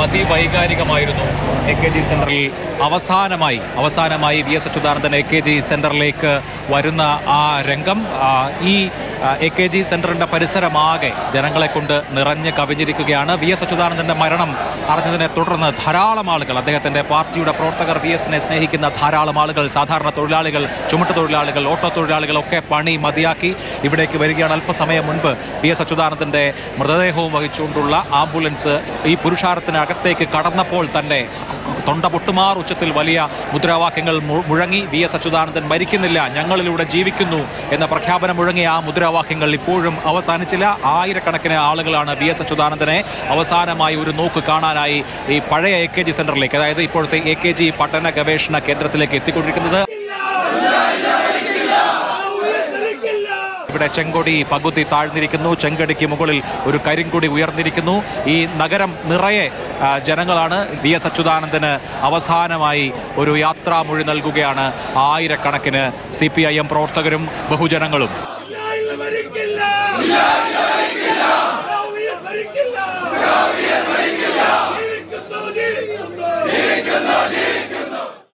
അതിവൈകാരികമായിരുന്നു. A K G സെന്ററിൽ അവസാനമായി അവസാനമായി V S Achuthanandan A K G സെന്ററിലേക്ക് വരുന്ന ആ രംഗം ഈ എ കെ ജി സെന്ററിന്റെ പരിസരമാകെ ജനങ്ങളെ കൊണ്ട് നിറഞ്ഞ് കവിഞ്ഞിരിക്കുകയാണ് വി എസ് അച്യുതാനന്ദന്റെ മരണം അറിഞ്ഞതിനെ തുടർന്ന് ധാരാളം ആളുകൾ അദ്ദേഹത്തിന്റെ പാർട്ടിയുടെ പ്രവർത്തകർ വി എസിനെ സ്നേഹിക്കുന്ന ധാരാളം ആളുകൾ സാധാരണ തൊഴിലാളികൾ ചുമട്ട് തൊഴിലാളികൾ ഓട്ടോ തൊഴിലാളികൾ ഒക്കെ പണി മതിയാക്കി ഇവിടേക്ക് വരികയാണ്. അല്പസമയം മുൻപ് വി എസ് അച്യുതാനന്ദന്റെ മൃതദേഹവും വഹിച്ചുകൊണ്ടുള്ള ആംബുലൻസ് ഈ പുരുഷാരത്തിനകത്തേക്ക് കടന്നപ്പോൾ തന്നെ തൊണ്ട പൊട്ടുമാർ ഉച്ചത്തിൽ വലിയ മുദ്രാവാക്യങ്ങൾ മുഴങ്ങി വി എസ് അച്യുതാനന്ദൻ മരിക്കുന്നില്ല ഞങ്ങളിലൂടെ ജീവിക്കുന്നു എന്ന പ്രഖ്യാപനം മുഴങ്ങിയ ആ മുദ്രാവാക്യങ്ങൾ ഇപ്പോഴും അവസാനിച്ചില്ല. ആയിരക്കണക്കിന് ആളുകളാണ് വി എസ് അച്യുതാനന്ദനെ അവസാനമായി ഒരു നോക്ക് കാണാനായി ഈ പഴയ എ കെ ജി സെന്ററിലേക്ക് അതായത് ഇപ്പോഴത്തെ എ കെ ജി പഠന ഗവേഷണ കേന്ദ്രത്തിലേക്ക് എത്തിക്കൊണ്ടിരിക്കുന്നത്. ഇവിടെ ചെങ്കൊടി പകുതി താഴ്ന്നിരിക്കുന്നു. ചെങ്കടിക്ക് മുകളിൽ ഒരു കരിങ്കൊടി ഉയർന്നിരിക്കുന്നു. ഈ നഗരം നിറയെ ജനങ്ങളാണ്. വി എസ് അച്യുതാനന്ദന് അവസാനമായി ഒരു യാത്രാ മൊഴി നൽകുകയാണ് ആയിരക്കണക്കിന് സി പി ഐ എം പ്രവർത്തകരും ബഹുജനങ്ങളും.